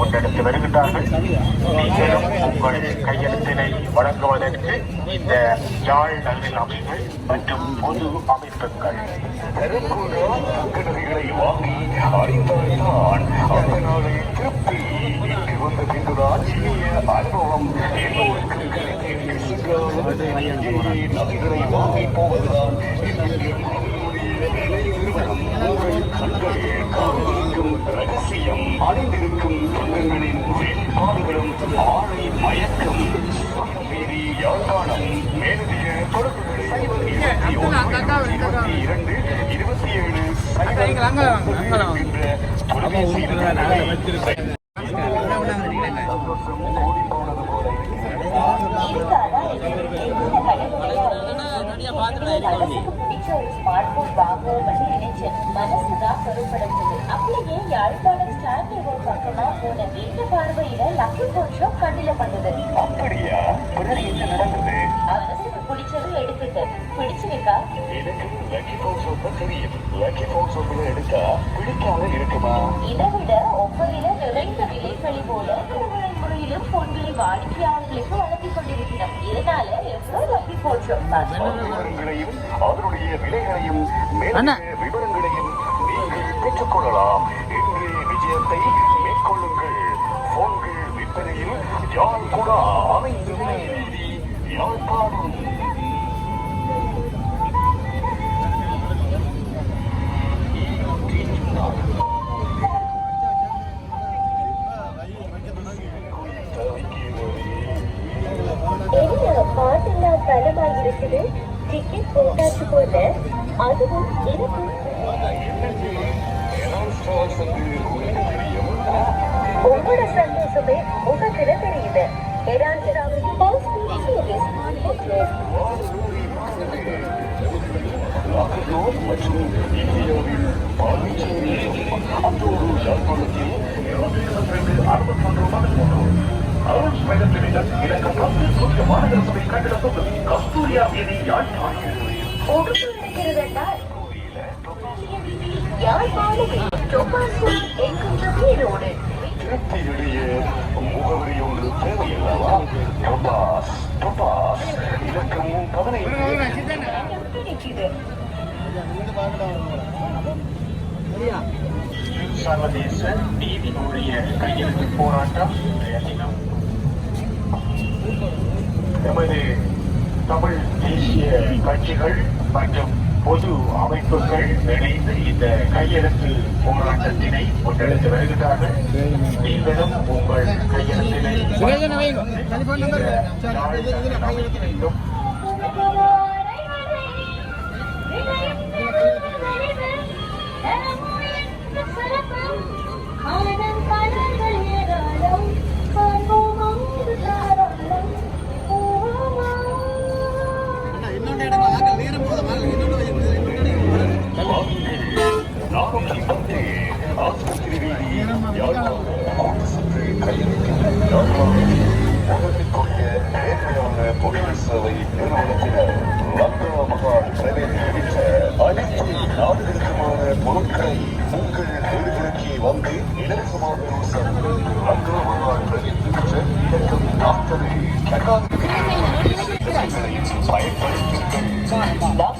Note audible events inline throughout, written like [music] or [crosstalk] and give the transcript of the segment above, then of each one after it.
முன்னெடுத்து வருகின்றார்கள். நீங்களும் உங்கள் கையெழுத்தினை வழங்குவதற்கு இந்த யாழ் நகரில் அமைப்புகள் மற்றும் பொது அமைப்புகள் கட்டளைகளை வாங்கி அறிந்தால்தான் அந்த நாளை திருப்தி இன்று வந்த பின்புதான் இனிய அனுபவம் எல்லோருக்கும் நகைகளை வாங்கி போவதுதான் உங்கள் ரகசியம் அணிந்திருக்கும் தங்கங்களின் வெளிப்பாடுகளும் ஆணை மயக்கம். மீறி யாழ்ப்பாணம் மேலதிக தொடர்புகளை இருபத்தி இரண்டு இருபத்தி ஏழு என்ற தொலைபேசி இலக்கங்களை போல ஸ்மார்ட் போன் வாங்குவோம்னு நினைச்சேன். மனசுதான் கருப்படைஞ்சது அப்படியே யாழ்ப்பாணம் ஸ்டாண்ட் ரோட் பக்கமா போன வீட்டு பார்வையில லக்கி போன் ஷாப் கண்ணில பட்டது அப்படியா? என்ன நடந்தது? மனசுக்கு பிடிச்சது எடுத்துட்டேன் பிடிச்சிருக்கா? எனக்கு லக்கி போன் சோப்பை தெரியும். லக்கி போன் சோப்புல எடுத்தா பிடிக்காம இருக்குமா? இதை விட ஒவ்வொருல நிறைந்த விலைகளி போல முறையிலும் பொன்களை வாடிக்கையாளர்களுக்கு வழங்கிக் கொண்டிருக்கிறோம். இதனால எவ்வளவு ஷாப் விவரங்களையும் அதனுடைய விலைகளையும் விவரங்களையும் நீங்கள் பெற்றுக்கொள்ளலாம். இன்றைய விஜயத்தை மேற்கொள்ளுங்கள். போன்கள் விற்பனையில் யாழ் கூட அமைந்து வீதி யாழ்ப்பாணம் அதுவும் எனக்கு உங்களோட சந்தோஷமே முகத்துல தெரியுது ஏராளம் பாஸ்போர்ட் சர்வீஸ் லாகர்னோர் மற்றும் இந்தியாவின் பாண்டிச்சேரி அத்தோடு யாழ்ப்பாணத்தில் அறுபத்தொன்று மணி அருள் ஸ்பைடர் லிமிடெட் இலக்கம் பத்து சூரிய மாநகர சபை கட்டிட தொகுதி கஸ்தூரியா வீதி யாழ்ப்பாணம் போட்டு முகவரி ஒன்று தேவையில்லவா டொபாஸ் டொபாஸ் பதினைந்து சர்வதேச நீதி ஊழிய கையெழுத்து போராட்டம் இன்றைய தினம் எமது தமிழ் தேசிய கட்சிகள் மற்றும் பொது அமைப்புகள் இணைந்து இந்த கையெழுத்து போராட்டத்தினை முன்னெடுத்து வருகிறார்கள். நீங்களும் உங்கள் கையெழுத்தினை சேவை நிறுவனத்தினர் லங்கா மகால் பிரைவேட் லிமிடெட் அனைத்து நாடுகளுக்குமான பொருட்களை உங்கள் வீடுகளுக்கே வந்து இலவசமாக செல்லும் லங்கா மகால் பிரைவேட் லிமிடெட் இலக்கம் நாற்பது பயன்படுத்துங்கள்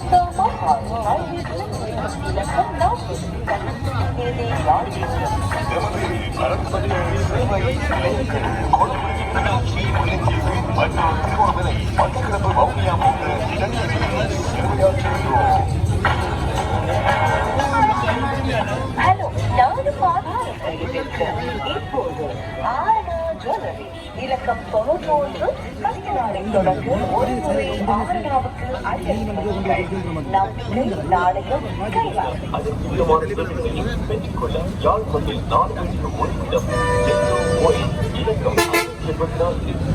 இலக்கம் தொண்ணூற்றி ஒன்று பத்து தொடர்ந்து ஒரு முறை நம்பிக்கை பெற்றுக்கொள்ள யாழ்ப்பாணத்தில் நாடுகளுக்கு ஒருமிடம் ஓய் இலக்கம்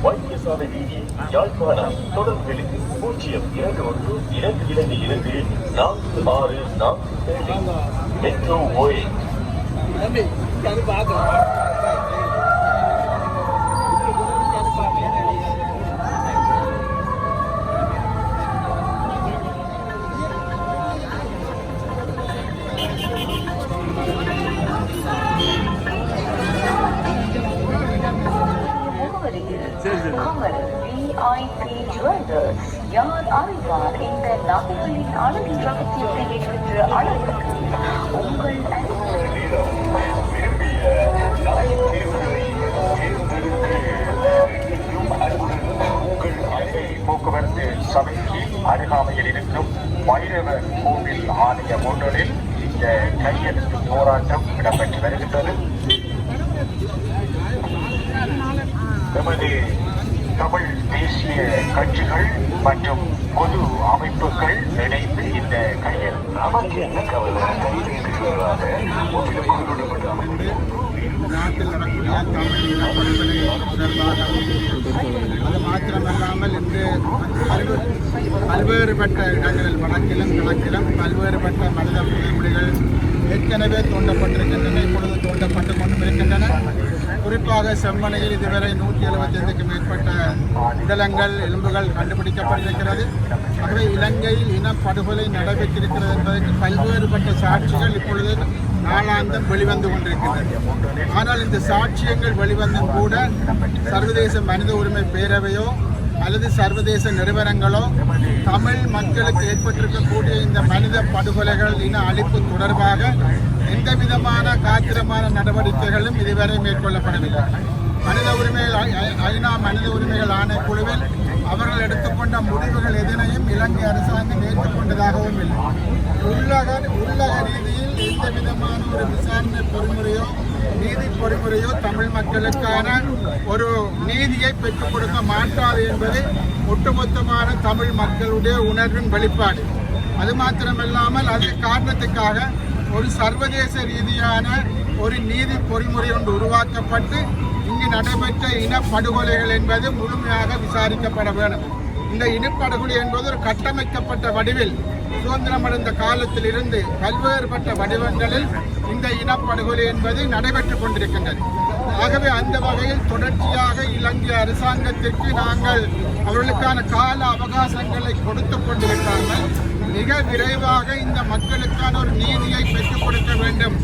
வைத்தியசாலை வீதி யாழ்ப்பாணம் தொடர்புகளுக்கு பூஜ்ஜியம் இரண்டு ஒன்று இரண்டு இரண்டு இரண்டு நான்கு ஆறு நான்கு மெட்ரோ ஓய் கமல் அறிவார் இந்த நகைகளின் அழகின் ரகசியத்தை என்கின்ற அளவுக்கு உங்கள் போக்குவரத்து சபைக்கு அருகாமையில் இருக்கும் பைரவர் கோவில் ஆலய ஒன்றலில் இந்த கையெழுத்து போராட்டம் இடம்பெற்று வருகின்றது எமது தமிழ் தேசிய கட்சிகள் மற்றும் பொது அமைப்புகள் இணைந்து இந்த கையெழுத்து நமக்கு என்ன கவலை அமைப்பு நாட்டில் நடக்கூடிய தமிழ் இனப்படுகொலை தொடர்பாக அது மாத்திரமல்லாமல் இன்று பல்வேறுபட்ட இடங்களில் வடக்கிலும் கிழக்கிலும் பல்வேறுபட்ட மனித புதைமுடிகள் ஏற்கனவே தோண்டப்பட்டிருக்கின்றன இப்பொழுது தோண்டப்பட்டு கொண்டும் இருக்கின்றன குறிப்பாக செம்மனையில் இதுவரை நூற்றி எழுபத்தைந்துக்கு மேற்பட்ட உடலங்கள் எலும்புகள் கண்டுபிடிக்கப்பட்டிருக்கிறது. ஆகவே இலங்கையில் இனப்படுகொலை நடைபெற்றிருக்கிறது என்பதற்கு பல்வேறுபட்ட சாட்சிகள் இப்பொழுது நாளாந்தம் வெளிவந்து கொண்டிருக்கிறது. ஆனால் இந்த சாட்சியங்கள் வெளிவந்தும் கூட சர்வதேச மனித உரிமை பேரவையோ அல்லது சர்வதேச நிறுவனங்களோ தமிழ் மக்களுக்கு ஏற்பட்டிருக்கக்கூடிய இந்த மனித படுகொலைகள் இன அழிப்பு தொடர்பாக எந்த விதமான காத்திரமான நடவடிக்கைகளும் இதுவரை மேற்கொள்ளப்படவில்லை. மனித உரிமைகள் ஐ- ஐநா மனித உரிமைகள் ஆணைக்குழுவில் அவர்கள் எடுத்துக்கொண்ட முடிவுகள் எதனையும் இலங்கை அரசாங்கம் ஏற்றுக்கொண்டதாகவும் இல்லை. உள்ளக உள்ளக ரீதியில் எந்த விதமான ஒரு விசாரணை பொறிமுறையோ நீதி பொறிமுறையோ தமிழ் மக்களுக்கான ஒரு நீதியை பெற்றுக் கொடுக்க மாட்டாது என்பது ஒட்டுமொத்தமான தமிழ் மக்களுடைய உணர்வின் வெளிப்பாடு. அது மாத்திரமல்லாமல் அது காரணத்துக்காக ஒரு சர்வதேச ரீதியான ஒரு நீதி பொறிமுறை ஒன்று உருவாக்கப்பட்டு இங்கு நடைபெற்ற இனப்படுகொலைகள் என்பது முழுமையாக விசாரிக்கப்பட வேண்டும். இந்த இனப்படுகொலை என்பது ஒரு கட்டமைக்கப்பட்ட வடிவில் சுதந்திரமடைந்த காலத்தில் இருந்து பல்வேறுபட்ட வடிவங்களில் இந்த இனப்படுகொலை என்பது நடைபெற்றுக் கொண்டிருக்கின்றது. ஆகவே அந்த வகையில் தொடர்ச்சியாக இலங்கை அரசாங்கத்திற்கு நாங்கள் அவர்களுக்கான கால அவகாசங்களை கொடுத்து கொண்டிருக்காமல் மிக விரைவாக இந்த மக்களுக்கான ஒரு நீதியை பெற்றுக் கொடுக்க வேண்டும்.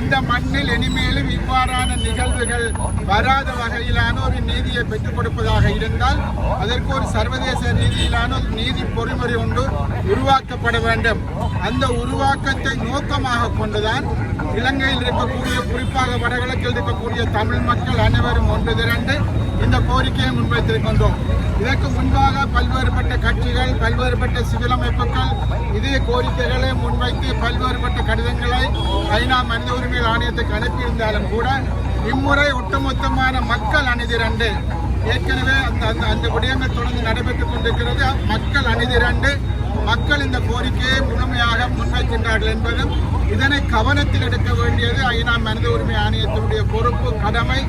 இந்த மண்ணில் இனிமேலும் இவ்வாறான நிகழ்வுகள் வராத வகையிலான ஒரு நீதியை பெற்றுக் கொடுப்பதாக இருந்தால் அதற்கு ஒரு சர்வதேச ரீதியிலான ஒரு நீதி பொறிமுறை ஒன்று உருவாக்கப்பட வேண்டும். அந்த உருவாக்கத்தை நோக்கமாக கொண்டுதான் இலங்கையில் இருக்கக்கூடிய குறிப்பாக வடகிழக்கில் இருக்கக்கூடிய தமிழ் மக்கள் அனைவரும் ஒன்று திரண்டு இந்த கோரிக்கையை முன்வைத்திருக்கின்றோம் இதற்கு முன்பாக பல்வேறுபட்ட கட்சிகள் பல்வேறுபட்ட சிவில் அமைப்புகள் இதே கோரிக்கைகளை முன்வைத்து பல்வேறுபட்ட கடிதங்களை ஐநா மனித உரிமைகள் ஆணையத்துக்கு அனுப்பியிருந்தாலும் கூட இம்முறை ஒட்டுமொத்தமான மக்கள் அணிதிரண்டு ஏற்கனவே அந்த அந்த அந்த விடயங்கள் தொடர்ந்து நடைபெற்றுக் கொண்டிருக்கிறது. மக்கள் அணிதிரண்டு மக்கள் இந்த கோரிக்கையை முழுமையாக முன்வைக்கின்றார்கள் என்பதும் இதனை கவனத்தில் எடுக்க வேண்டியது ஐநா மனித உரிமை ஆணையத்தினுடைய பொறுப்பு கடமை.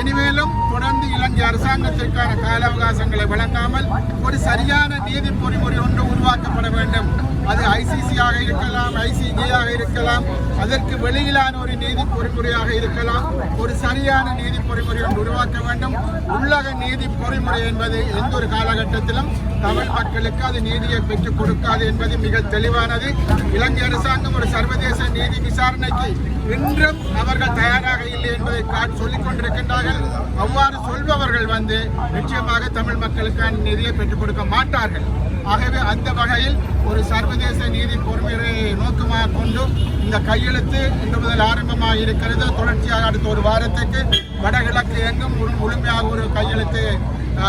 இனிமேலும் தொடர்ந்து இலங்கை அரசாங்கத்திற்கான கால அவகாசங்களை வழங்காமல் ஒரு சரியான நீதி பொறிமுறை ஒன்று உருவாக்கப்பட வேண்டும். அது ஐசிசியாக இருக்கலாம் ஐசிஜியாக இருக்கலாம் அதற்கு வெளியிலான ஒரு நீதி பொறிமுறையாக இருக்கலாம். ஒரு சரியான நீதி பொறிமுறை ஒன்று உருவாக்க வேண்டும். உள்ளக நீதி பொறிமுறை என்பது எந்த ஒரு காலகட்டத்திலும் தமிழ் மக்களுக்கு அது நீதியை பெற்றுக் கொடுக்காது என்பது மிக தெளிவானது. இலங்கை அரசாங்கம் ஒரு சர்வதேச நீதி விசாரணைக்கு இன்றும் அவர்கள் தயாராக இல்லை என்பதை சொல்லிக் கொண்டிருக்கின்றார்கள். அவ்வாறு சொல்பவர்கள் வந்து நிச்சயமாக தமிழ் மக்களுக்கான நிதியை பெற்றுக் கொடுக்க மாட்டார்கள். ஆகவே அந்த வகையில் ஒரு சர்வதேச நீதி பொறுமையை நோக்கமாக கொண்டு இந்த கையெழுத்து இன்று முதல் ஆரம்பமாக இருக்கிறது. தொடர்ச்சியாக அடுத்த ஒரு வாரத்துக்கு வடகிழக்கு எங்கும் முழு- முழுமையாக ஒரு கையெழுத்து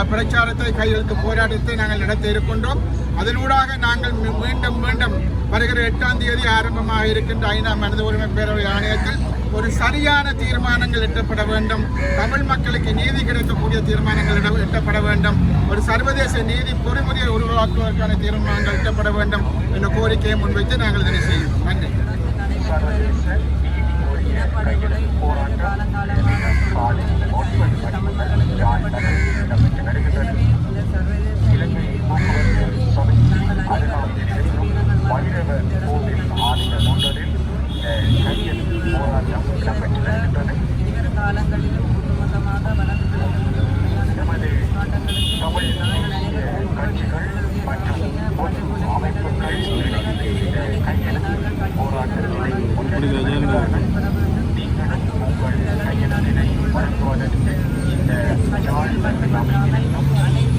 பிரச்சாரத்தை கையெழுத்து போராட்டத்தை நாங்கள் நடத்தி இருக்கின்றோம். அதனூடாக நாங்கள் மீ- மீண்டும் மீண்டும் வருகிற எட்டாம் தேதி ஆரம்பமாக இருக்கின்ற ஐநா மனித உரிமை பேரவை ஆணையத்தில் ஒரு சரியான தீர்மானங்கள் எட்டப்பட வேண்டும். தமிழ் மக்களுக்கு நீதி கிடைக்கக்கூடிய தீர்மானங்கள் எட்டப்பட வேண்டும். ஒரு சர்வதேச நீதி பொறிமுறையை உருவாக்குவதற்கான தீர்மானங்கள் எட்டப்பட வேண்டும் என்ற கோரிக்கையை முன்வைத்து நாங்கள் இதனை செய்யும் நன்றி. போராட்டம் வைரவர் கோவில் ஆலய ஒன்றலில் இந்த கையெழுத்து போராட்டம் இடம்பெற்று வருகின்றது எமது தமிழ் தேசிய கட்சிகள் மற்றும் பொது அமைப்புகள் கையெழுத்து போராட்டத்தினை முன்னெடுத்து வருகிறார்கள். நீங்களும் உங்கள் கையெழுத்தினை வழங்குவதற்கு இந்த கட்சிகள் மட்டுமல்லாமல்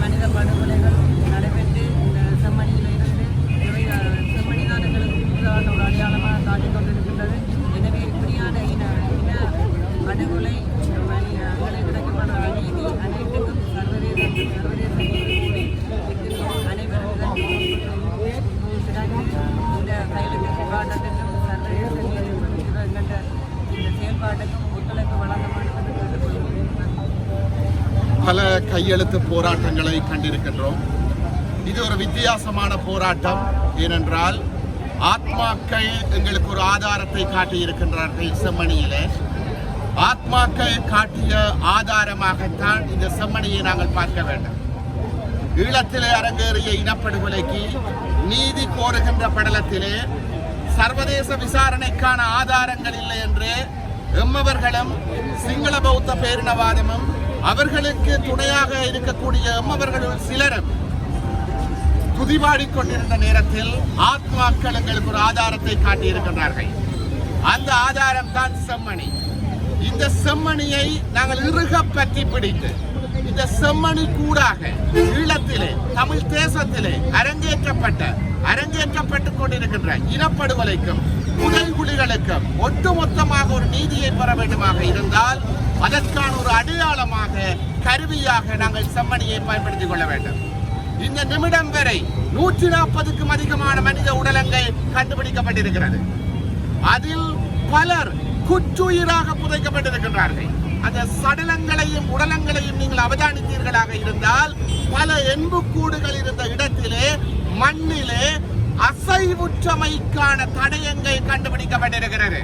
மனித படுகொலைகள் நடைபெற்று இந்த செம்மணியில் இருந்து நிறைய செம்மணிதான் எங்களுக்கு புதிதான ஒரு அடையாளமாக காட்டிக் கொண்டிருக்கின்றது எனவே இப்படியான இன இன படுகொலை வழி அங்கே கிடைக்கப்பட்ட அநீதி அனைத்துக்கும் சர்வதேச சர்வதேச நீதி இருக்கின்றோம் அனைவரும் இதற்கு இந்த கையெழுத்து போராட்டத்திற்கும் சர்வதேச நீதி என்கின்ற இந்த செயல்பாட்டுக்கும் ஒத்துழைப்பு வழங்க வேண்டும் என்று கேட்டுக்கொள்கிறேன் பல கையெழுத்து போராட்டங்களை கண்டிருக்கின்றோம். இது ஒரு வித்தியாசமான போராட்டம். ஏனென்றால் ஆத்மாக்கள் எங்களுக்கு ஒரு ஆதாரத்தை காட்டியிருக்கின்றார்கள் செம்மணியிலே. ஆத்மாக்கள் காட்டிய ஆதாரமாகத்தான் இந்த செம்மணியை நாங்கள் பார்க்க வேண்டும். ஈழத்திலே அரங்கேறிய இனப்படுகொலைக்கு நீதி கோருகின்ற படலத்திலே சர்வதேச விசாரணைக்கான ஆதாரங்கள் இல்லை என்று எம்மவர்களும் சிங்கள பௌத்த பேரினவாதமும் அவர்களுக்கு துணையாக இருக்கக்கூடிய எம்மவர்களுள் சிலரும் துதிபாடி கொண்டிருந்த நேரத்தில் ஆத்மாக்கள் எங்களுக்கு ஒரு ஆதாரத்தை காட்டியிருக்கின்றார்கள். அந்த ஆதாரம் தான் செம்மணி. இந்த செம்மணியை நாங்கள் இறுக பற்றி பிடித்து இந்த செம்மணி கூடாக ஈழத்திலே தமிழ் தேசத்திலே அரங்கேற்றப்பட்ட அரங்கேற்றப்பட்டுக் கொண்டிருக்கின்ற இனப்படுகொலைக்கும் புதைகுலிகளுக்கும் ஒட்டுமொத்தமாக ஒரு நீதியை பெற வேண்டுமாக இருந்தால் அதற்கான ஒரு அடையாளமாக கருவியாக நாங்கள் செம்மணியை பயன்படுத்திக் கொள்ள வேண்டும். இந்த நிமிடம் வரை நூற்றி நாற்பதுக்கும் அதிகமான மனித உடலங்கள் கண்டுபிடிக்கப்பட்டிருக்கிறது. அதில் பலர் குற்றுயிராக புதைக்கப்பட்டிருக்கின்றார்கள். அந்த சடலங்களையும் உடலங்களையும் நீங்கள் அவதானித்தீர்களாக இருந்தால் பல எண்புக்கூடுகள் இருந்த இடத்திலே மண்ணிலே அசைவுற்றமைக்கான தடயங்கள் கண்டுபிடிக்கப்பட்டிருக்கிறது.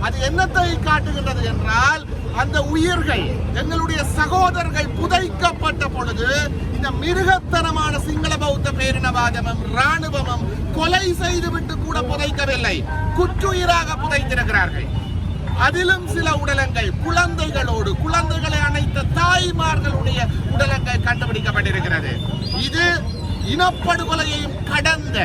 அது என்னத்தை காட்டுகின்றது என்றால் அந்த உயிர்கள் எங்களுடைய சகோதரர்கள் புதைக்கப்பட்ட பொழுது இந்த மிருகத்தனமான சிங்கள பௌத்த பேரினவாதமும் ராணுவமும் கொலை செய்துவிட்டு கூட புதைக்கவில்லை. குற்றுயிராக புதைத்திருக்கிறார்கள். அதிலும் சில உடலங்கள் குழந்தைகளோடு குழந்தைகளை அணைத்த தாய்மார்களுடைய உடலங்கள் கண்டுபிடிக்கப்பட்டிருக்கிறது. இது இனப்படுகொலையையும் கடந்த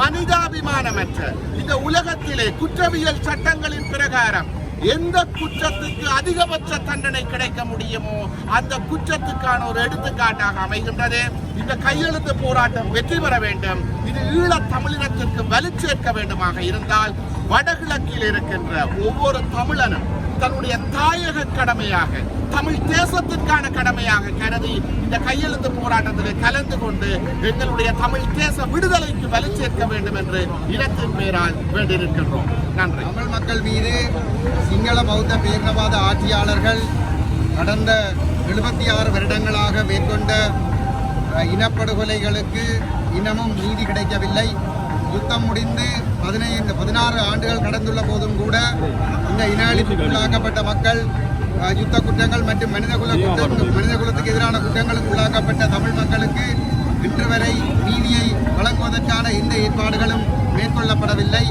மனிதாபிமானமற்ற இந்த உலகத்திலே குற்றவியல் சட்டங்களின் பிரகாரம் எந்த குற்றத்துக்கு அதிகபட்ச தண்டனை கிடைக்க முடியுமோ அந்த குற்றத்துக்கான ஒரு எடுத்துக்காட்டாக அமைகின்றது. இந்த கையெழுத்து போராட்டம் வெற்றி பெற வேண்டும். இது ஈழத் தமிழினத்திற்கு வலுச்சேர்க்க வேண்டுமாக இருந்தால் வடகிழக்கில் இருக்கின்ற ஒவ்வொரு தமிழனும் தன்னுடைய தாயக கடமையாக தமிழ் தேசத்திற்கான கடமையாக கருதி இந்த கையெழுத்து போராட்டத்தில் கலந்து கொண்டு எங்களுடைய தமிழ் தேச விடுதலைக்கு வலு சேர்க்க வேண்டும் என்று இனத்தின் பெயரால் வேண்டியிருக்கின்றோம். நன்றி. தமிழ் மக்கள் மீது சிங்கள பௌத்த பேரினவாத ஆட்சியாளர்கள் கடந்த எழுபத்தி ஆறு வருடங்களாக மேற்கொண்ட இனப்படுகொலைகளுக்கு இன்னமும் நீதி கிடைக்கவில்லை. யுத்தம் முடிந்து பதினைந்து பதினாறு ஆண்டுகள் கடந்துள்ள போதும் கூட இந்த இனஅழிப்புக்குள்ளாக்கப்பட்ட மக்கள் யுத்த குற்றங்கள் மற்றும் மனிதகுல குற்றம் மனிதகுலத்துக்கு எதிரான குற்றங்களுக்கு உள்ளாக்கப்பட்ட தமிழ் மக்களுக்கு இன்று வரை நீதியை வழங்குவதற்கான எந்த ஏற்பாடுகளும் மேற்கொள்ளப்படவில்லை.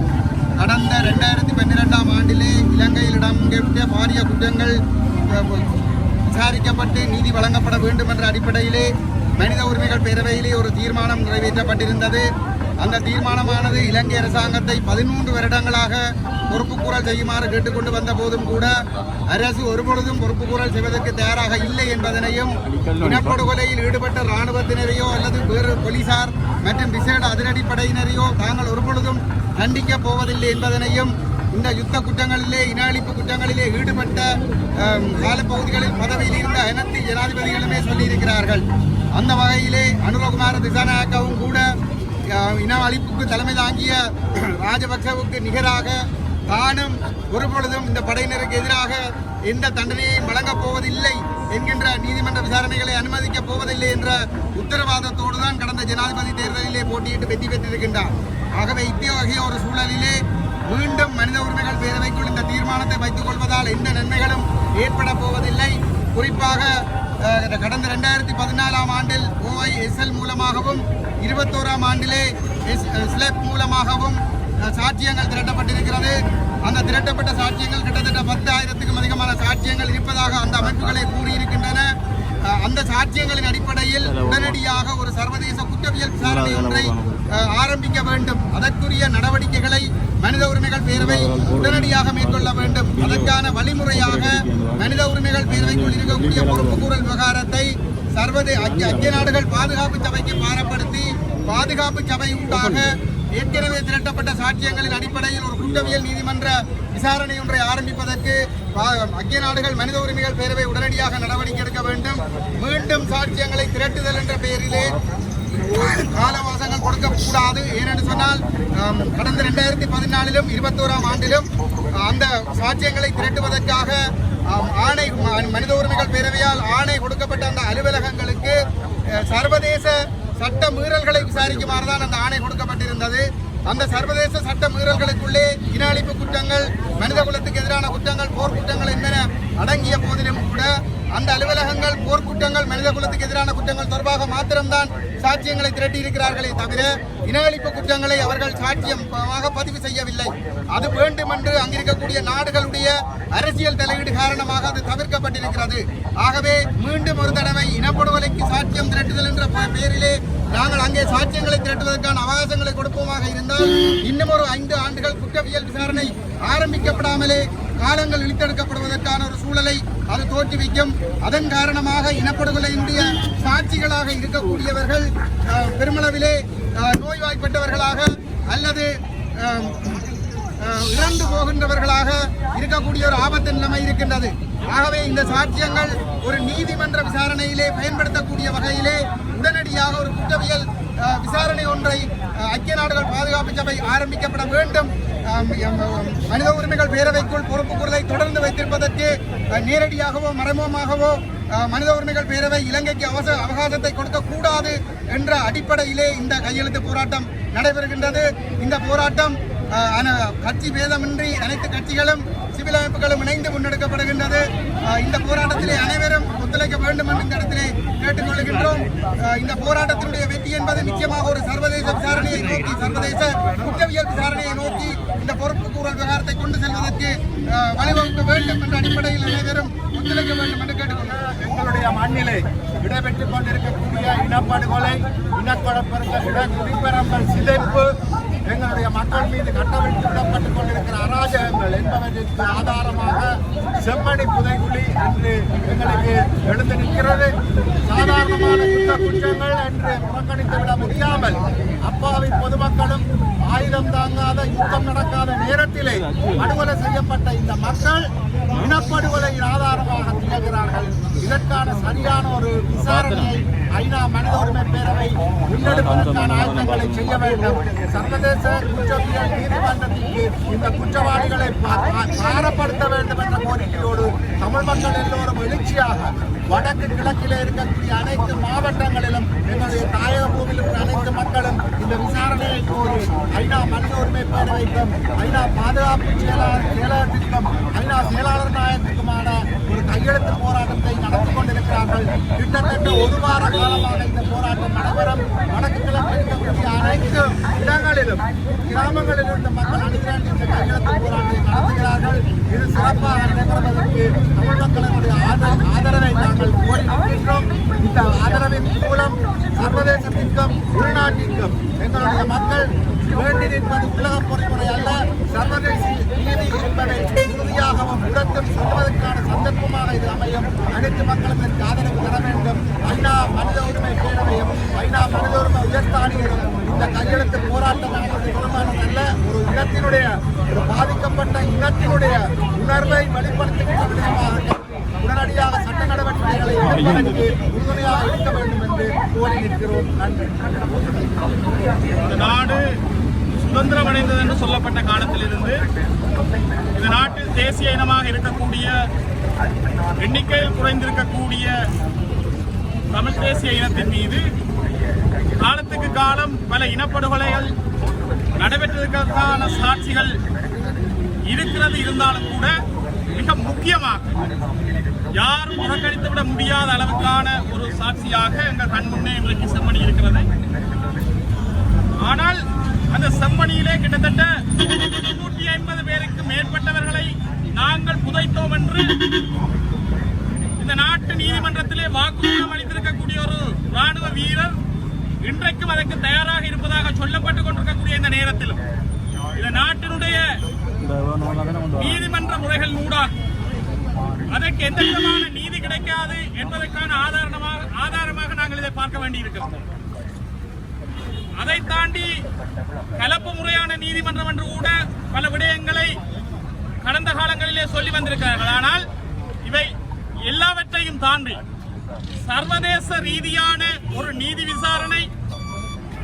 கடந்த ரெண்டாயிரத்தி பன்னிரெண்டாம் ஆண்டிலே இலங்கையில் இடம்பெற்ற பாரிய குற்றங்கள் விசாரிக்கப்பட்டு நீதி வழங்கப்பட வேண்டும் என்ற அடிப்படையிலே மனித உரிமைகள் பேரவையிலே ஒரு தீர்மானம் நிறைவேற்றப்பட்டிருந்தது. அந்த தீர்மானமானது இலங்கை அரசாங்கத்தை பதிமூன்று வருடங்களாக பொறுப்புக்கூறல் செய்யுமாறு கேட்டுக்கொண்டு வந்த போதும் கூட அரசு ஒருபொழுதும் பொறுப்புக்கூறல் செய்வதற்கு தயாராக இல்லை என்பதனையும் இனப்படுகொலையில் ஈடுபட்ட இராணுவத்தினரையோ அல்லது வேறு போலீசார் மற்றும் விசேட அதிரடிப்படையினரையோ தாங்கள் ஒருபொழுதும் கண்டிக்கப் போவதில்லை என்பதனையும் இந்த யுத்த குற்றங்களிலே இன அழிப்பு குற்றங்களிலே ஈடுபட்ட காலப்பகுதிகளில் பதவியில் இருந்த அனைத்து ஜனாதிபதிகளுமே சொல்லியிருக்கிறார்கள். அந்த வகையிலே அனுரகுமார திசாநாயக்கவும் கூட அஹ், அழிப்புக்கு தலைமை தாங்கிய [clears throat] ராஜபக்சவுக்கு நிகராக தானும் ஒருபொழுதும் இந்த படையினருக்கு எதிராக எந்த தண்டனையையும் வழங்கப் போவதில்லை என்கின்ற நீதிமன்ற விசாரணைகளை அனுமதிக்கப் போவதில்லை என்ற உத்தரவாதத்தோடு தான் கடந்த ஜனாதிபதி தேர்தலிலே போட்டியிட்டு வெற்றி பெற்றிருக்கின்றார். ஆகவே இத்தகைய ஒரு சூழலிலே மீண்டும் மனித உரிமைகள் பேரவைக்குள் இந்த தீர்மானத்தை வைத்துக் கொள்வதால் எந்த நன்மைகளும் ஏற்பட போவதில்லை. குறிப்பாக கடந்த ரெண்டாயிரத்தி பதினாலாம் ஆண்டில் ஓஐஎஸ்எல் மூலமாகவும் இருபத்தோராம் ஆண்டிலே ஸ்லெப் மூலமாகவும் சாட்சியங்கள் திரட்டப்பட்டிருக்கிறது. அந்த திரட்டப்பட்ட சாட்சியங்கள் கிட்டத்தட்ட பத்தாயிரத்துக்கும் அதிகமான தரப்புகளை கூறியிருக்கின்றன. அஹ், அந்த சாட்சியங்களின் அடிப்படையில் உடனடியாக ஒரு சர்வதேச குற்றவியல் விசாரணை ஒன்றை ஆரம்பிக்க வேண்டும். அதற்குரிய நடவடிக்கைகளை மனித உரிமைகள் பேரவை உடனடியாக மேற்கொள்ள வேண்டும். அதற்கான வழிமுறையாக மனித உரிமைகள் பேரவைக்குள் இருக்கக்கூடிய பொறுப்புக்கூறல் விவகாரத்தை சர்வதே ஐக்கிய ஐக்கிய நாடுகள் பாதுகாப்பு சபைக்கு பாரப்படுத்தி பாதுகாப்பு சபை உண்டாக ஏற்கனவே திரட்டப்பட்ட சாட்சியங்களின் அடிப்படையில் ஒரு குற்றவியல் நீதிமன்ற விசாரணை ஒன்றை ஆரம்பிப்பதற்கு ஐக்கிய நாடுகள் மனித உரிமைகள் பேரவை உடனடியாக நடவடிக்கை எடுக்க வேண்டும். மீண்டும் சாட்சியங்களை திரட்டுதல் என்ற பெயரிலே காலவாசங்கள் கொடுக்கக்கூடாது. ஏனென்று சொன்னால் கடந்த ரெண்டாயிரத்தி பதினாலிலும் இருபத்தோராம் ஆண்டிலும் அந்த சாட்சியங்களை திரட்டுவதற்காக ஆணை மனித உரிமைகள் பேரவையால் ஆணை கொடுக்கப்பட்ட அந்த அலுவலகங்களுக்கு சர்வதேச சட்ட மீறல்களை விசாரிக்குமாறு தான் அந்த ஆணை கொடுக்கப்பட்டிருந்தது. அந்த சர்வதேச சட்ட மீறல்களுக்குள்ளே இன அழிப்பு குற்றங்கள் மனித குலத்துக்கு எதிரான குற்றங்கள் போர் குற்றங்கள் என்பன அடங்கிய போதிலும் கூட அந்த அலுவலகங்கள் போர்க்குற்றங்கள் மனித குலத்துக்கு எதிரான குற்றங்கள் தொடர்பாக மாத்திரம்தான் சாட்சியங்களை திரட்டி இருக்கிறார்களே தவிர இனவழிப்பு குற்றங்களை அவர்கள் சாட்சியமாக பதிவு செய்யவில்லை. அது வேண்டும் என்று அங்கிருக்கக்கூடிய நாடுகளுடைய அரசியல் தலையீடு காரணமாக அது தவிர்க்கப்பட்டிருக்கிறது. ஆகவே மீண்டும் ஒரு தடவை இனப்படுகொலைக்கு சாட்சியம் திரட்டுதல் என்ற பெ- பெயரிலே நாங்கள் அங்கே சாட்சியங்களை திரட்டுவதற்கான அவகாசங்களை கொடுப்போமாக இருந்தால் இன்னும் ஒரு ஐந்து ஆண்டுகள் குற்றவியல் விசாரணை ஆரம்பிக்கப்படாமலே காலங்கள் இழுத்தெடுக்கப்படுவதற்கான ஒரு சூழலை அது தோற்றுவிக்கும். அதன் காரணமாக இனப்படுகொலையினுடைய சாட்சிகளாக இருக்கக்கூடியவர்கள் பெருமளவிலே நோய்வாய்ப்பட்டவர்களாக அல்லது இறந்து போகின்றவர்களாக இருக்கக்கூடிய ஒரு ஆபத்து நிலைமை இருக்கின்றது. ஆகவே இந்த சாட்சியங்கள் ஒரு நீதிமன்ற விசாரணையிலே பயன்படுத்தக்கூடிய வகையிலே உடனடியாக ஒரு குற்றவியல் விசாரணை ஒன்றை ஐக்கிய நாடுகள் பாதுகாப்பு சபை ஆரம்பிக்கப்பட வேண்டும். மனித உரிமைகள் பேரவைக்குள் பொறுப்பு கூறலை தொடர்ந்து வைத்திருப்பதற்கு நேரடியாகவோ மறைமுகமாகவோ மனித உரிமைகள் பேரவை இலங்கைக்கு அவச அவகாசத்தை கொடுக்கக்கூடாது என்ற அடிப்படையிலே இந்த கையெழுத்து போராட்டம் நடைபெறுகின்றது. இந்த போராட்டம் அன- கட்சி பேதமின்றி அனைத்து கட்சிகளும் சிவில் அமைப்புகளும் இணைந்து முன்னெடுக்கப்படுகின்றது. இந்த போராட்டத்திலே அனைவரும் ஒத்துழைக்க வேண்டும் என்று இந்த இடத்திலே கேட்டுக்கொள்கின்றோம். இந்த போராட்டத்தினுடைய வெற்றி என்பது நிச்சயமாக ஒரு சர்வதேச விசாரணையை நோக்கி சர்வதேச குற்ற இந்த பொறுப்பு கூறல் விவகாரத்தை கொண்டு செல்வதற்கு வழிவகுக்க வேண்டும் என்ற அடிப்படையில் அனைவரும் ஒத்துழைக்க வேண்டும் என்று கேட்டுக்கொள்கிறோம். எங்களுடைய மண்ணிலே இடம்பெற்றுக் கொண்டிருக்கக்கூடிய இனப்படுகொலை இனக்குழப்பங்கள் இன குடிப்பெறம்பல் சிதைப்பு எங்களுடைய மக்கள் மீது கட்டமைத்து விடப்பட்டுக் கொண்டிருக்கிற அராஜகங்கள் என்பவற்றிற்கு ஆதாரமாக செம்மணி புதைகுழி என்று எங்களுக்கு எழுந்து நிற்கிறது. சாதாரணமான குற்ற குற்றங்கள் என்று புறக்கணித்து விட முடியாமல் அப்பாவி பொதுமக்களும் ஆயுதம் தாங்காத யுத்தம் நடக்காத நேரத்திலே படுகொலை செய்யப்பட்ட இந்த மக்கள் இனப்படுகொலையின் ஆதாரமாக திகழ்கிறார்கள். இதற்கான சரியான ஒரு விசாரணையை ஐநா மனித உரிமை பேரவை முன்னெடுப்பதற்கான ஆயுதங்களை செய்ய வேண்டும். சர்வதேச குற்றவியல் நீதிமன்றத்திற்கு இந்த குற்றவாளிகளை பா- பாரப்படுத்த வேண்டும் என்ற கோரிக்கையோடு தமிழ் மக்கள் எல்லோரும் எழுச்சியாக வடக்கு கிழக்கிலே இருக்கக்கூடிய அனைத்து மாவட்டங்களிலும் எங்களுடைய தாயக பூமியில் இருக்கிற அனைத்து மக்களும் இந்த விசாரணையை கோரி ஐநா மனித உரிமை பேரவைக்கும் ஐநா பாதுகாப்பு செயலாளர் செயலகத்திற்கும் ஐநா செயலாளர் நாயகத்துக்குமான கையெழுத்து போராட்டத்தை நடத்தி கொண்டிருக்கிறார்கள். கிட்டத்தட்ட ஒரு வார காலமாக இந்த போராட்டம் நடைபெறும். வடக்கு கிழக்கு இருக்கக்கூடிய அனைத்து இடங்களிலும் கிராமங்களில் இருந்த மக்கள் அணிதிரண்டு இந்த கையெழுத்து போராட்டத்தை நடத்துகிறார்கள். இது சிறப்பாக நடைபெறுவதற்கு தமிழ் மக்களுடைய ஆதர- ஆதரவை நாங்கள் கோரி நிற்கின்றோம். இந்த ஆதரவின் மூலம் சர்வதேசத்திற்கும் உள்நாட்டிற்கும் எங்களுடைய மக்கள் வேண்டி நிற்பது உலக பொறிமுறை அல்ல சர்வதேச நீதி என்பதை உறுதியாகவும் உடத்தும் சொல்வதற்கான சந்தர்ப்பமாக இது அமையும் அனைத்து மக்களும் இதற்கு ஆதரவு தர வேண்டும். ஐநா மனித உரிமை பேரவையும் ஐநா மனித உரிமை உயர்த்தாணியரும் இந்த கையெழுத்து போராட்டம் நடப்பது குணமானது அல்ல ஒரு இனத்தினுடைய ஒரு பாதிக்கப்பட்ட இனத்தினுடைய உணர்வை வெளிப்படுத்துகின்ற விதமாக உடனடியாக சட்ட நடவடிக்கைகளை எடுப்பதற்கு உறுதுணையாக இருக்க வேண்டும் என்று கோரி நிற்கிறோம். நன்றி. நாடு சுதந்திரம் அடைந்தது என்று சொல்லப்பட்ட காலத்திலிருந்து இந்த நாட்டில் தேசிய இனமாக இருக்கக்கூடிய எண்ணிக்கையில் குறைந்திருக்கக்கூடிய தமிழ் தேசிய இனத்தின் மீது காலத்துக்கு காலம் பல இனப்படுகொலைகள் நடைபெற்றதற்கான சாட்சிகள் இருக்கிறது இருந்தாலும் கூட மிக முக்கியமாக யாரும் புறக்கணித்து விட முடியாத அளவுக்கான ஒரு சாட்சியாக எங்கள் கண் முன்னே இன்றைக்கு செம்மணி இருக்கிறது. ஆனால் அந்த செம்மணியிலே கிட்டத்தட்ட நூற்றி ஐம்பது பேருக்கு மேற்பட்டவர்களை நாங்கள் புதைத்தோம் என்று இந்த நாட்டு நீதிமன்றத்திலே வாக்குமூலம் அளித்திருக்கக்கூடிய ஒரு ராணுவ வீரர் இன்றைக்கும் அதற்கு தயாராக இருப்பதாக சொல்லப்பட்டுக் கொண்டிருக்கக்கூடிய இந்த நேரத்தில் இந்த நாட்டினுடைய நீதிமன்ற முறைகள் ஊடாக அதற்கு எந்த விதமான நீதி கிடைக்காது என்பதற்கான ஆதாரமாக ஆதாரமாக நாங்கள் இதை பார்க்க வேண்டியிருக்கிறோம் அதை தாண்டி கலப்பு முறையான நீதிமன்றம் என்று கூட பல விடயங்கள் சொல்லி வந்திருக்கிறார்கள். ஆனால் இவை எல்லாவற்றையும் தாண்டி சர்வதேச ரீதியான ஒரு நீதி விசாரணை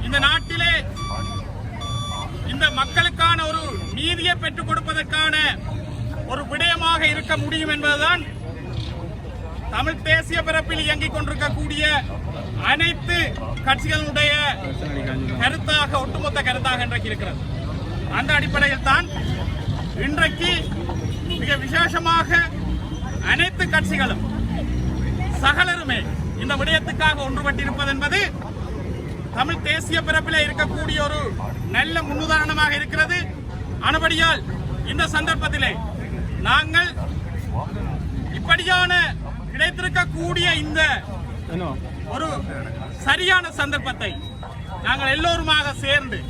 இந்த நாட்டிலே இந்த மக்களுக்கான ஒரு நீதியை பெற்றுக் கொடுப்பதற்கான ஒரு விடயமாக இருக்க முடியும் என்பதுதான் தமிழ் தேசிய பிறப்பில் இயங்கிக் கொண்டிருக்கக்கூடிய அனைத்து கட்சிகளுடைய கருத்தாக ஒட்டுமொத்த கருத்தாக இன்றைக்கு இருக்கிறது. அந்த அடிப்படையில் தான் இன்றைக்கு மிக விசேஷமாக அனைத்து கட்சிகளும் சகலருமே இந்த விடயத்துக்காக ஒன்றுபட்டிருப்பது என்பது தமிழ் தேசிய பிறப்பிலே இருக்கக்கூடிய ஒரு நல்ல முன்னுதாரணமாக இருக்கிறது. அனுபடியால் இந்த சந்தர்ப்பத்திலே நாங்கள் இப்படியான கிடைத்திருக்கக்கூடிய இந்த ஒரு சரியான சந்தர்ப்பத்தை நாங்கள் எல்லோருமாக சேர்ந்து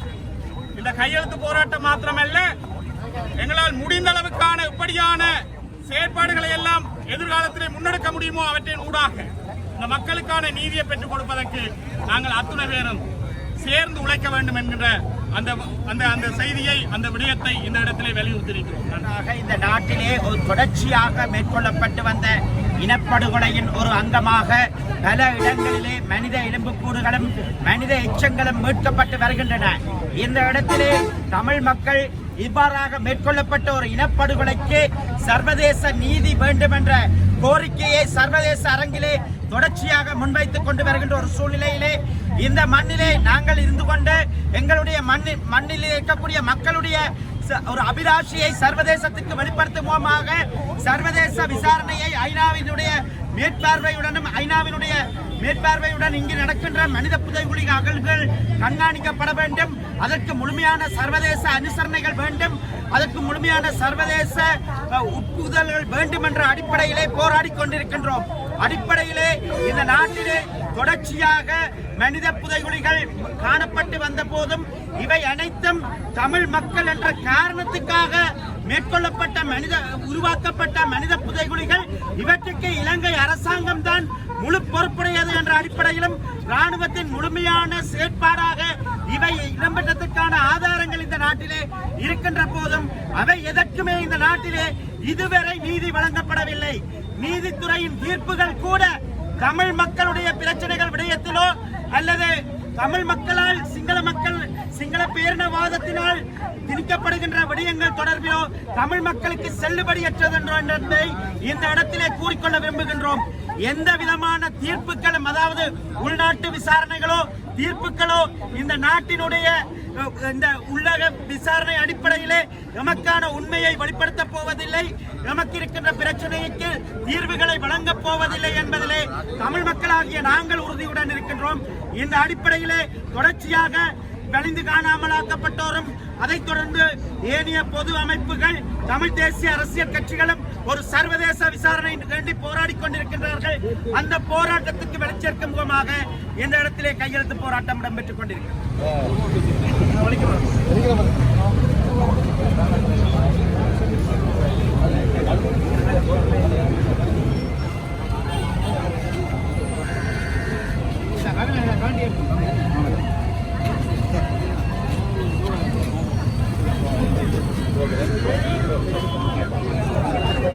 இந்த கையெழுத்து போராட்டம் மாத்திரமல்ல எங்களால் முடிந்த அளவுக்கான இப்படியான செயற்பாடுகளை எல்லாம் எதிர்காலத்திலே முன்னெடுக்க முடியுமோ அவற்றின் ஊடாக இந்த மக்களுக்கான நீதியை பெற்றுக் கொடுப்பதற்கு நாங்கள் அத்துணை பேரும் சேர்ந்து உழைக்க வேண்டும் என்கின்ற அந்த அந்த அந்த செய்தியை அந்த விடயத்தை இந்த இடத்திலே வலியுறுத்தியிருக்கிறோம். இந்த நாட்டிலே ஒரு தொடர்ச்சியாக மேற்கொள்ளப்பட்டு வந்த இனப்படுகொலையின் ஒரு அங்கமாக பல இடங்களிலே மனித எலும்புக்கூடுகளும் மனித எச்சங்களும் மீட்கப்பட்டு வருகின்றன. இந்த இடத்திலே தமிழ் மக்கள் இவ்வாறாக மேற்கொள்ளப்பட்ட ஒரு இனப்படுகொலைக்கு சர்வதேச நீதி வேண்டும் என்ற கோரிக்கையை சர்வதேச அரங்கிலே தொடர்ச்சியாக முன்வைத்துக் கொண்டு வருகின்ற ஒரு சூழ்நிலையிலே இந்த மண்ணிலே நாங்கள் இருந்து கொண்டு எங்களுடைய மண்ணில் மண்ணில் இருக்கக்கூடிய மக்களுடைய ச- ஒரு அபிலாஷியை சர்வதேசத்துக்கு வெளிப்படுத்தும் சர்வதேச விசாரணையை ஐநாவினுடைய மேற்பார்வையுடனும் ஐநாவினுடைய மேற்பார்வையுடன் இங்கு நடக்கின்ற மனித புதைகுழி அகல்கள் கண்காணிக்கப்பட வேண்டும். அதற்கு முழுமையான சர்வதேச அனுசரணைகள் வேண்டும். அதற்கு முழுமையான சர்வதேச உட்புதல்கள் வேண்டும் என்ற அடிப்படையிலே போராடி கொண்டிருக்கின்றோம். அடிப்படையிலே இந்த நாட்டிலே தொடர்ச்சியாக மனித புதைகுழிகள் காணப்பட்டு வந்த போதும் இவை அனைத்தும் தமிழ் மக்கள் என்ற காரணத்துக்காக மேற்கொள்ளப்பட்ட மனித உருவாக்கப்பட்ட மனித புதைகுழிகள் இவற்றுக்கு இலங்கை அரசாங்கம் தான் முழு பொறுப்புடையது என்ற அடிப்படையிலும் ராணுவத்தின் முழுமையான செயற்பாடாக இவை இடம்பெற்றதற்கான ஆதாரங்கள் இந்த நாட்டிலே இருக்கின்ற போதும் அவை எதற்குமே இந்த நாட்டிலே இதுவரை நீதி வழங்கப்படவில்லை. நீதித்துறையின் தீர்ப்புகள் கூட தமிழ் மக்களுடைய பிரச்சனைகள் விடயத்திலோ அல்லது தமிழ் மக்களால் சிங்கள மக்கள் சிங்கள பேரினவாதத்தினால் திணிக்கப்படுகின்ற விடயங்கள் தொடர்பிலோ தமிழ் மக்களுக்கு செல்லுபடியற்றது என்பதை இந்த இடத்திலே கூறிக்கொள்ள விரும்புகின்றோம். எந்த விதமான தீர்ப்புகளும் அதாவது உள்நாட்டு விசாரணைகளோ தீர்ப்புகளோ இந்த நாட்டினுடைய இந்த உள்ளக விசாரணை அடிப்படையிலே எமக்கான உண்மையை வெளிப்படுத்தப் போவதில்லை. எமக்கு இருக்கின்ற பிரச்சனைக்கு தீர்வுகளை வழங்கப் போவதில்லை என்பதிலே தமிழ் மக்களாகிய நாங்கள் உறுதியுடன் இருக்கின்றோம். இந்த அடிப்படையிலே தொடர்ச்சியாக வலிந்து காணாமலாக்கப்பட்டோரும் அதைத் தொடர்ந்து ஏனைய பொது அமைப்புகள் தமிழ் தேசிய அரசியல் கட்சிகளும் ஒரு சர்வதேச விசாரணை வேண்டி போராடி கொண்டிருக்கின்றார்கள். அந்த போராட்டத்துக்கு வெளிச்சேர்க்கும் முகமாக இந்த இடத்திலே கையெழுத்து போராட்டம் இடம்பெற்றுக் கொண்டிருக்கிறது.